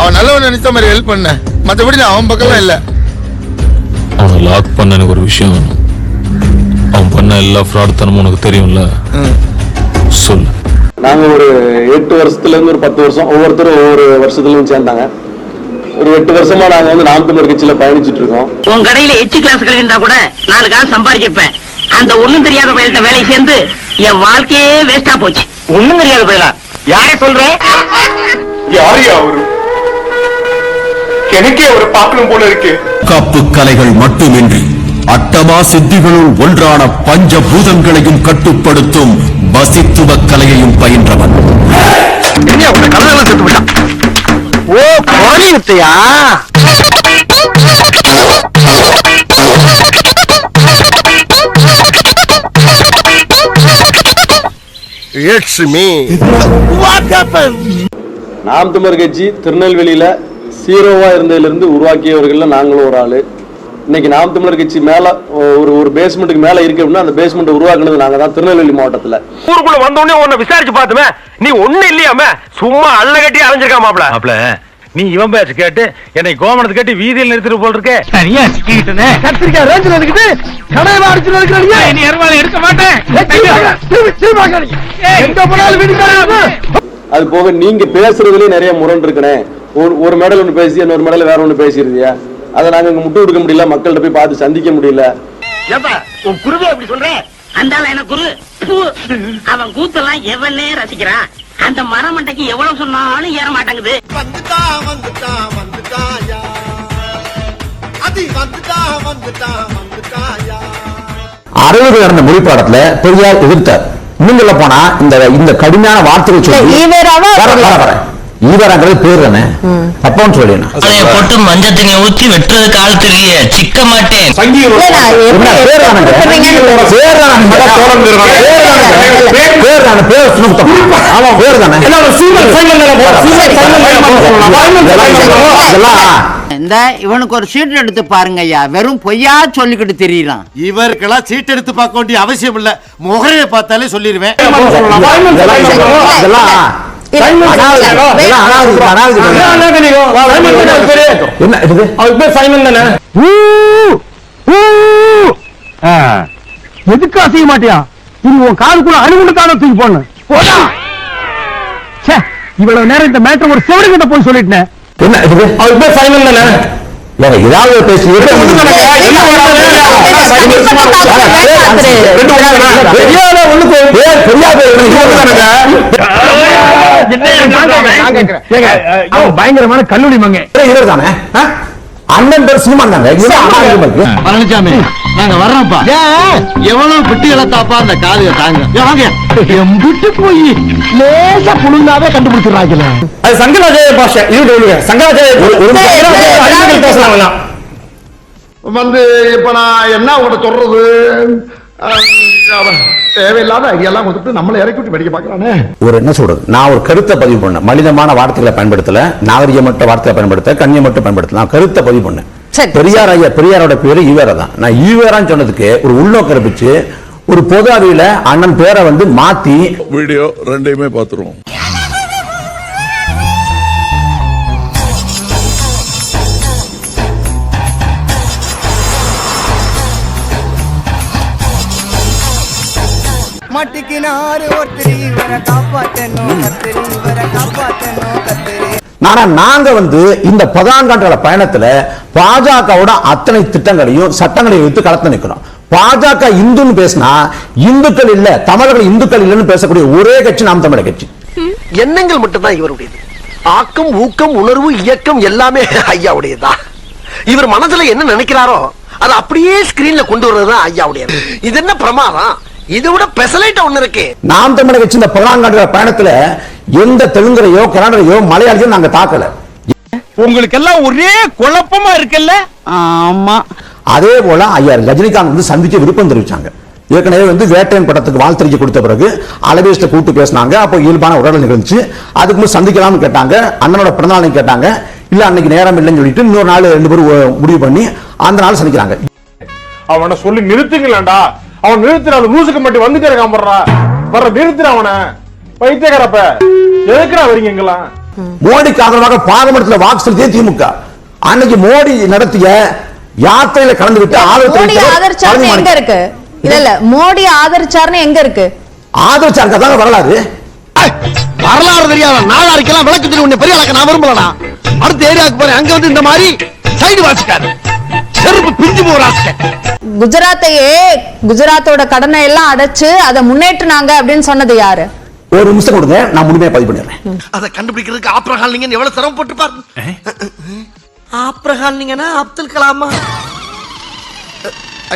அவன் நல்லவன் நினைச்ச மாதிரி ஹெல்ப் பண்ண. மற்றபடி நான் அவன் பக்கம்லாம் இல்லை. அவனை லாக் பண்ண எனக்கு ஒரு விஷயம் வேணும். அவன் பண்ண எல்லா ஃப்ராட் தனமும் உனக்கு தெரியும்ல? சொல்லு. நாங்க ஒரு எட்டு வருஷத்துல இருந்து ஒரு பத்து வருஷம் ஒவ்வொருத்தரும் ஒவ்வொரு வருஷத்துலயும் சேர்ந்தாங்க. ஒரு எட்டு வருஷமா நாங்க வந்து நாம் தமிழர் கட்சியில பயணிச்சிட்டு இருக்கோம். உன் கடையில எச்சு கிளாஸ் இருந்தா கூட நாலு காசு சம்பாதிச்சிருப்பேன் அந்த ஒண்ணும் தெரியாத பயில்கிட்ட வேலை சேர்ந்து என் வாழ்க்கையே வேஸ்டா போச்சு. ஒண்ணும் தெரியாத பயிலா? யாரை சொல்றேன் யாரையா அவரு? எனக்கே அவரை பார்க்கணும் போல இருக்கு. காப்பு கலைகள் மட்டுமின்றி அட்டமா சித்திகளுள் ஒன்றான பஞ்சபூதங்களையும் கட்டுப்படுத்தும் வசித்துவ கலையையும் பயின்றவன். ஓ கோழி வித்தையா இட்ஸ் மீ நாம் தமிழர் கட்சி திருநெல்வேலியில சீரோவா இருந்ததுல இருந்து உருவாக்கியவர்கள்ல நாங்களும் ஒரு ஆளு இன்னைக்கு நாம் தமிழர் கட்சி மேல ஒரு ஒரு பேஸ்மெண்ட்டுக்கு மேல இருக்கு அப்படின்னா அந்த பேஸ்மெண்ட் உருவாக்குனது நாங்க தான் திருநெல்வேலி மாவட்டத்துல ஊருக்குள்ள வந்த உடனே உன்னை விசாரிச்சு பார்த்துமே நீ ஒண்ணு இல்லையாம சும்மா அள்ள கட்டி அலைஞ்சிருக்கா மாப்ள மாப்ள நீ இவன் பேச்சு கேட்டு என்னை கோமணத்தை கட்டி வீதியில் நிறுத்திட்டு போல் இருக்கே சரியா சிக்கிட்டனே கத்திரிக்காய் ரேஞ்சில் இருக்குது கடையில அடிச்சு இருக்கிறீங்க நீ அருவாள் எடுக்க மாட்டேன் எங்க போனாலும் வீட்டுக்காரங்க அது போக நீங்க பேசுறதுலயே நிறைய முரண் இருக்குனே. ஒரு ஒரு மெடல் ஒன்று பேசி இன்னொரு மெடல் வேற ஒன்று பேசிருந்தியா? அதை நாங்க இங்க முட்டு கொடுக்க முடியல மக்கள்கிட்ட போய் பார்த்து சந்திக்க முடியல. ஏப்பா உன் குருவே அப்படி சொல்ற? அந்த என்ன குரு. அவன் கூத்தெல்லாம் எவனே ரசிக்கிறான். அந்த மரமண்டைக்கு எவ்வளவு சொன்னாலும் ஏற மாட்டேங்குது. அறுபது நடந்த மொழிப்பாடத்துல பெரியார் எதிர்த்தார். சொல்ல போனா இந்த இந்த கடுமையான வார்த்தைகள் சொல்லி. ஈவேராங்கிறது பேர் தானே? தப்பான்னு சொல்லி போட்டு மஞ்சள் தண்ணி ஊத்தி வெட்டுறது கால் தெரியல சிக்க மாட்டேன். பேர் தானே பேர் ஆமா பேர் தானே? இந்த இவனுக்கு ஒரு சீட் எடுத்து பாருங்க ஐயா வெறும் பொய்யா சொல்லிக்கிட்டு தெரியலாம் இவருக்கெல்லாம் சீட் எடுத்து பார்க்க வேண்டிய அவசியம் இல்ல. முகரையை பார்த்தாலே சொல்லிடுவேன் எதுக்கு அசைய மாட்டியா? இது உன் காலுக்குள்ள அணுகுண்டு தானே தூக்கி போடணும் இவ்வளவு நேரம் இந்த மேட்டர் ஒரு செவரு கிட்ட போய் சொல்லிட்டேன். என்ன இது அவர் பேர் சைமன் தானே? ஏங்க, ஏதாவது பேசி பயங்கரமான கல்லூரி மங்க? அண்ணன் பேர் இருக்கு. பழனிசாமி நாங்க வர்றோம்ப்பா. எவ்வளவு பெட்டிகளை தாப்பா அந்த காதுக தாங்க. வாங்க. விட்டு போய் லேசா புழுந்தாவே கண்டுபிடிச்சிடறாங்க அது சங்கராச்சாரிய பாஷை. இது சங்கராச்சாரிய ஒரு பேசலாம் வந்து இப்ப நான் என்ன உங்கள்ட்ட சொல்றது? தேவையில்லாத ஐடியெல்லாம் கொடுத்துட்டு நம்மளை இறக்கி விட்டு படிக்க பாக்குறானே ஒரு என்ன சொல்றது? நான் ஒரு கருத்தை பதிவு பண்ணேன். மனிதமான வார்த்தைகளை பயன்படுத்தல நாகரிகமற்ற வார்த்தைகளை பயன்படுத்த கண்ணியமற்ற பயன்படுத்தல. நான் கருத்தை பதிவு பண்ணேன். பெரியார் ஐயா பெரியாரோட பேரு ஈவேரா தான். நான் ஈவேரான்னு சொன்னதுக்கு ஒரு உள்நோக்கம் இருந்துச்சு ஒரு பொது அறிவில அண்ணன் பேரை வந்து மாத்தி வீடியோ ரெண்டையுமே பார்த்துருவோம். மட்டிக்கினாரு ஒருத்தரி இவரை காப்பாத்தணும். கத்திரி இவரை கத்திரி ஆனா நாங்க வந்து இந்த பதினான்காண்டு பயணத்துல பாஜகவோட அத்தனை திட்டங்களையும் சட்டங்களையும் வைத்து கலத்து நிக்கிறோம். பாஜக இந்துன்னு பேசினா இந்துக்கள் இல்ல தமிழர்கள் இந்துக்கள் இல்லைன்னு பேசக்கூடிய ஒரே கட்சி நாம் தமிழர் கட்சி. எண்ணங்கள் மட்டும்தான் இவருடையது. ஆக்கம் ஊக்கம் உணர்வு இயக்கம் எல்லாமே ஐயாவுடையதுதான் இவர் மனசுல என்ன நினைக்கிறாரோ அதை அப்படியே ஸ்கிரீன்ல கொண்டு வர்றதுதான் ஐயாவுடையது. இது என்ன பிரமாதம்? இதை விட பெசலைட்ட ஒண்ணு இருக்கு. நாம் கட்சி இந்த பதினான்காண்டு பயணத்துல எந்த தெலுங்கரையோ கன்னடரையோ மலையாளியோ நாங்க தாக்கல. உங்களுக்கு எல்லாம் ஒரே குழப்பமா இருக்குல்ல? ஆமா. அதே போல ஐயா ரஜினிகாந்த் வந்து சந்திக்க விருப்பம் தெரிவிச்சாங்க. ஏற்கனவே வந்து வேட்டையன் படத்துக்கு வாழ்த்தறிக்கை கொடுத்த பிறகு அளவேஸ்ட கூட்டு பேசினாங்க. அப்போ இயல்பான உடல் நிகழ்ச்சி. அதுக்கு முன்பு சந்திக்கலாம்னு கேட்டாங்க. அண்ணனோட பிறந்தநாளையும் கேட்டாங்க. இல்ல அன்னைக்கு நேரம் இல்லைன்னு சொல்லிட்டு இன்னொரு நாள் ரெண்டு பேரும் முடிவு பண்ணி அந்த நாள் சந்திக்கிறாங்க. அவனை சொல்லி நிறுத்துங்களேன்டா. அவன் நிறுத்துற அந்த லூசுக்கு மட்டும் வந்துட்டே இருக்கான் போடுறா வர்ற நிறுத்துற அவனை. பைத்தியக்காரப்ப. எதுக்குடா வரீங்க இங்கெல்லாம்? மோடிக்கு ஆதரவாக பார்லிமெண்ட்ல வாக்கு செலுத்திய திமுக. அன்னைக்கு மோடி நடத்திய யாத்திரையில ஆதரவு தெரிவித்தவர் ஆதரிச்சாருன்னு பழனி எங்க இருக்கு? இல்ல இல்ல மோடி ஆதரிச்சாருன்னு எங்க இருக்கு? ஆதரிச்சாங்க தாங்க வரலாறு. வரலாறு தெரியாத நாளாரிக்கெல்லாம் விளக்கு தெரியும் உன்னை பெரிய ஆளாக்க நான் விரும்பலடா. அடுத்த ஏரியாவுக்கு போறேன். அங்க வந்து இந்த மாதிரி சைடு வாசிக்காது. செருப்பு பிஞ்சு போறாஸ்க குஜராத்தையே குஜராத்தோட கடனை எல்லாம் அடைச்சு அதை முன்னேற்றினாங்க அப்படின்னு சொன்னது யாரு? ஒரு நிமிஷம் கொடுங்க நான் முழுமையா பதிவு பண்ணிடுறேன். அதை கண்டுபிடிக்கிறதுக்கு ஆப்ரஹால் நீங்க எவ்வளவு சிரமப்பட்டு பாருங்க ஆப்ரஹால் நீங்கன்னா அப்துல் கலாமா?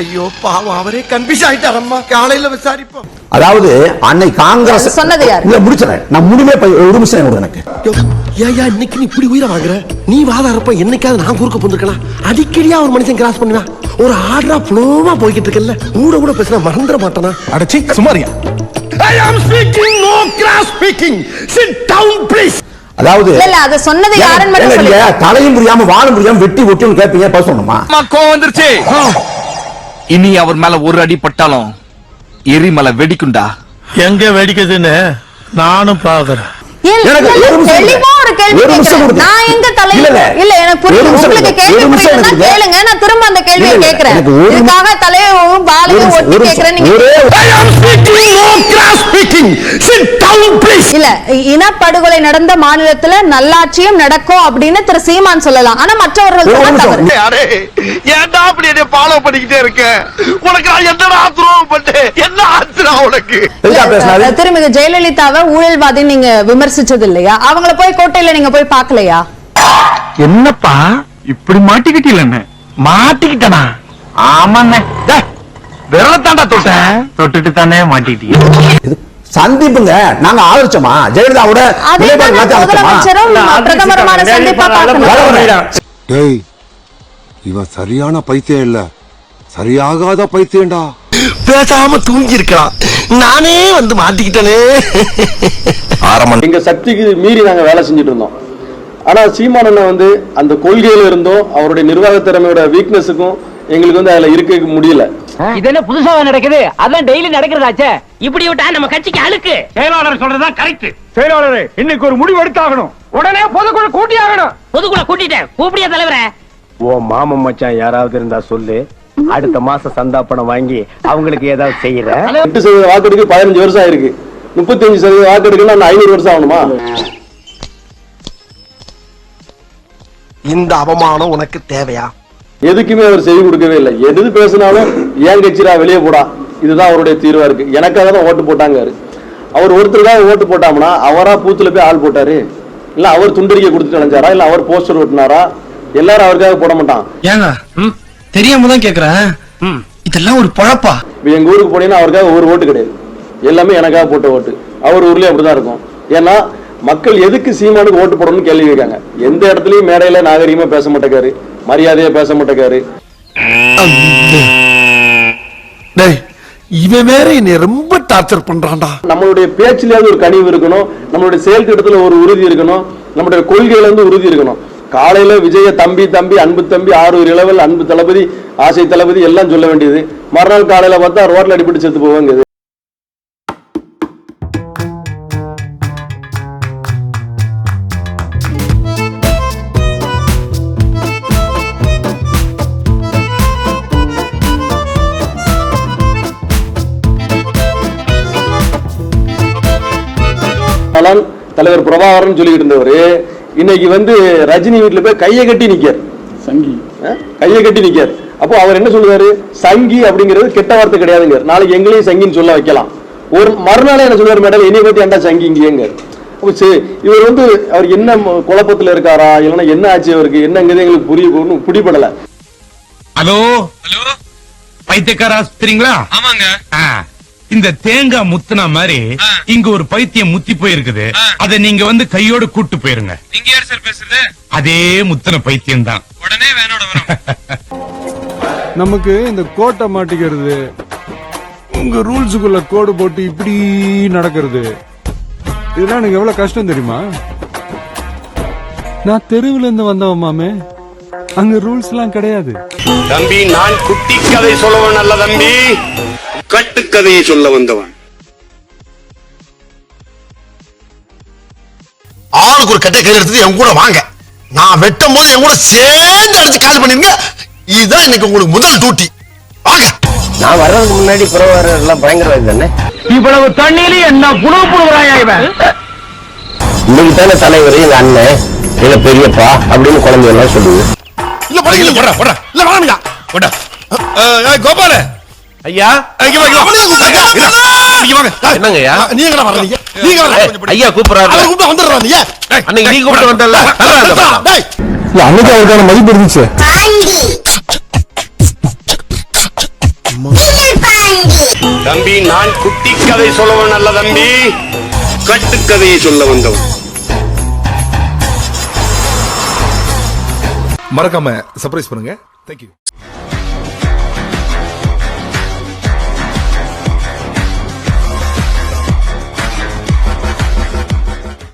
ஐயோ பாவம் அவரே கன்ஃபியூஸ் ஆயிட்டாரம்மா. காலையில விசாரிப்போம். அதாவது அன்னை காங்கிரஸ் சொன்னது யாரு? இல்ல முடிச்சிடறேன். நான் முழுமையா ஒரு நிமிஷம் கொடுங்க எனக்கு. ஏயா இன்னைக்கு நீ இப்படி உயிரை வாங்குற? நீ வாதாரப்ப என்னைக்காவது நான் குறுக்க போந்திருக்கலாம் அடிக்கடியா ஒரு மனுஷன் கிராஸ் பண்ணுவேன் ஒரு ஆர்டரா ஃப்ளோவா போய்கிட்டு இருக்கல கூட கூட பேசினா மறந்துட மாட்டானா? அடச்சி Samariya I am speaking no cross speaking sit down please அதாவது இல்ல அதை சொன்னது ஏங்க, மட்டும் நீங்க சொல்லி தலையும் புரியாம வாழும் புரியாம வெட்டி ஒட்டின்னு கேட்பீங்க பேச சொல்லணுமா? கோவம் வந்துருச்சு. இனி அவர் மேல ஒரு அடி பட்டாலும் எரிமலை வெடிக்குண்டா எங்க வெடிக்குதுன்னு நானும் பாக்குறேன். எனக்கு கேள்வி. நான் எங்க தலையில இல்ல. எனக்கு உங்களுக்கு. கேள்வி. கேளுங்க. திரும்ப அந்த கேள்வியை இதுக்காக தலையவும் பாலையும் ஒட்டி. நீங்க I speaking cross speaking sit down please இல்ல இனப்படுகொலை நடந்த மாநிலத்துல நல்லாட்சியும் நடக்கும் அப்படின்னு திரு சீமான் சொல்லலாம். ஆனா மற்றவர்கள் நிமிஷம். தவறு. அரே ஏன்டா அப்படி என்ன ஃபாலோ பண்ணிக்கிட்டே இருக்க? உனக்கு நான் என்னடா துரோகம் பண்ணேன் என்ன உனக்கு? திருமிகு ஜெயலலிதாவை ஊழல்வாதி நீங்க விமர்சிச்சது இல்லையா? அவங்கள போய் கோட்டையில நீங்க போய் பார்க்கலையா? என்னப்பா? இப்படி மாட்டிக்கிட்டீங்க மாட்டிக்கிட்டனா? ஆமாண்ணே. விரலத்தாண்டா தொட்டேன் தொட்டுட்டு தானே மாட்டிக்கிட்டீங்க. சந்திப்புங்க. நாங்க ஆதரிச்சோமா? ஜெயலலிதாவோட. டேய் இவன் சரியான பைத்தியம் இல்ல. சரியாகாத பைத்தியம்டா. பேசாம தூங்கி இருக்கலாம் நானே வந்து மாட்டிக்கிட்டனே. ஆரம்பம் எங்க சக்திக்கு மீறி நாங்க வேலை செஞ்சுட்டு இருந்தோம். ஆனா சீமான் அண்ணன் வந்து அந்த கொள்கையில இருந்தும் அவருடைய நிர்வாக திறமையோட வீக்னஸுக்கும் எங்களுக்கு வந்து அதுல இருக்க முடியல. இது என்ன புதுசா நடக்குது? அதான் டெய்லி நடக்கிறதாச்சே. இப்படி விட்டா நம்ம கட்சிக்கு அழுக்கு. செயலாளர் சொல்றதுதான் கரெக்ட் செயலாளர் இன்னைக்கு ஒரு முடிவு எடுத்தாகணும். உடனே பொதுக்குழு கூட்டி ஆகணும் பொதுக்குள்ள கூட்டிட்டேன். கூப்பிடியா தலைவரே? ஓ மாமன் மச்சான் யாராவது இருந்தா சொல்லு. அடுத்த மாசம் சந்தா பணம் வாங்கி அவங்களுக்கு ஏதாவது செய்யற? எட்டு சதவீத வாக்கெடுக்கு பதினஞ்சு வருஷம் ஆயிருக்கு. முப்பத்தஞ்சு சதவீத வாக்கெடுக்குன்னா இன்னும் ஐநூறு வருஷம் ஆகணுமா? இந்த அவமானம் உனக்கு தேவையா? எதுக்குமே அவர் செய்தி கொடுக்கவே இல்லை. எது பேசினாலும் ஏன் கட்சிரா வெளியே போடா? இதுதான் அவருடைய தீர்வா இருக்கு. எனக்காக தான் ஓட்டு போட்டாங்க அவர் ஒருத்தருக்காக ஓட்டு போட்டாங்கன்னா அவரா பூத்துல போய் ஆள் போட்டாரு? இல்ல அவர் துண்டறிக்கை கொடுத்துட்டு நினைச்சாரா இல்ல அவர் போஸ்டர் ஓட்டினாரா எல்லாரும் அவருக்காக போட மாட்டான். ஏங்க தெரியாம தான் கேக்குறேன். இதெல்லாம் ஒரு பழப்பா? எங்க ஊருக்கு போனீங்கன்னா அவருக்காக ஒரு ஓட்டு கிடையாது. எல்லாமே எனக்காக போட்ட ஓட்டு. அவர் ஊர்லயே அப்படிதான் இருக்கும். ஏன்னா மக்கள் எதுக்கு சீமானுக்கு ஓட்டு போடணும்னு கேள்வி கேட்காங்க. எந்த இடத்துலயும் மேடையில நாகரிகமா பேச மாட்டேக்காரு. மரியாதையா பேச மாட்டேக்காரு. இவன் வேற என்னை ரொம்ப டார்ச்சர் பண்றான்டா. நம்மளுடைய பேச்சிலேயாவது ஒரு கனிவு இருக்கணும். நம்மளுடைய செயல் திட்டத்துல ஒரு உறுதி இருக்கணும். நம்மளுடைய கொள்கையில வந்து உறுதி இருக்கணும். காலையில விஜய தம்பி தம்பி அன்பு தம்பி ஆரூர் இளவல் அன்பு தளபதி ஆசை தளபதி எல்லாம் சொல்ல வேண்டியது. மறுநாள் காலையில பார்த்தா ரோட்ல அடிபட்டு செத்து போவாங்க தலைவர் பிரபாகரன் சொல்லிட்டு இருந்தவர் இன்னைக்கு வந்து ரஜினி வீட்டுல போய் கையை கட்டி நிக்கார். சங்கி. கையை கட்டி நிக்கார். அப்போ அவர் என்ன சொல்லுவாரு? சங்கி அப்படிங்கிறது கெட்ட வார்த்தை கிடையாதுங்க நாளைக்கு எங்களையும் சங்கின்னு சொல்ல வைக்கலாம். ஒரு மறுநாளே என்ன சொல்லுவார் மேடம்? என்னைய பத்தி ஏன்டா சங்கி இங்கேங்க இவர் வந்து அவர் என்ன குழப்பத்துல இருக்காரா? இல்லைன்னா என்ன ஆச்சு அவருக்கு என்னங்கிறது எங்களுக்கு புரிய பிடிபடல. ஹலோ? ஹலோ? பைத்தியக்கார ஆஸ்பத்திரிங்களா ஆமாங்க. இந்த தேங்காய் முத்துனா மாதிரி இங்க ஒரு பைத்தியம் முத்தி போயிருக்குது. அத நீங்க வந்து கையோட கூட்டு போயிருங்க. நீங்க யார் சார் பேசுறது? அதே முத்தின பைத்தியம் தான். உடனே வேனோட நமக்கு இந்த கோட்டை மாட்டிக்கிறது. உங்க ரூல்ஸுக்குள்ள கோடு போட்டு இப்படி நடக்கிறது. இதெல்லாம் எனக்கு எவ்வளவு கஷ்டம் தெரியுமா? நான் தெருவுல இருந்து வந்தவன் மாமே. அங்க ரூல்ஸ் எல்லாம் கிடையாது. தம்பி நான் குட்டி கதை சொல்லவன் அல்ல தம்பி. கட்டுக்கதையை சொல்ல வந்தவன். ஆளுக்கு ஒரு கட்டை கையில் எடுத்துட்டு என் கூட வாங்க. நான் வெட்டும் போது என் கூட சேர்ந்து அடிச்சு காலி பண்ணிருங்க. இதுதான் இன்னைக்கு உங்களுக்கு முதல் டூட்டி வாங்க. நான் வர்றதுக்கு முன்னாடி புறவர் எல்லாம் பயங்கரவாதி தானே? இவ்வளவு தண்ணியில என்ன புழு புழுகிறாயா இவன்? இன்னைக்கு தானே தலைவர் எங்க அண்ணன் எங்க பெரியப்பா அப்படின்னு குழந்தை எல்லாம் சொல்லுது. இல்ல போடா இல்ல போடா போடா. இல்ல வாங்க போடா கோபால. ஐயா? இங்க வாங்க. இங்க வாங்க. என்னங்க ஐயா? நீங்க வர்றீங்க? நீங்க வர ஐயா கூப்பிடுறாரு. அவரை கூப்பிட்டு வந்துடுறா நீங்க அன்னைக்கு நீ கூப்பிட்டு வந்தல டேய் அன்னைக்கு அவருக்கான மதிப்பு இருந்துச்சு. தம்பி நான் குட்டி கதை சொல்லவன் அல்ல தம்பி. கட்டுக்கதையை சொல்ல வந்தவன். மறக்காம சர்ப்ரைஸ் பண்ணுங்க. தேங்க்யூ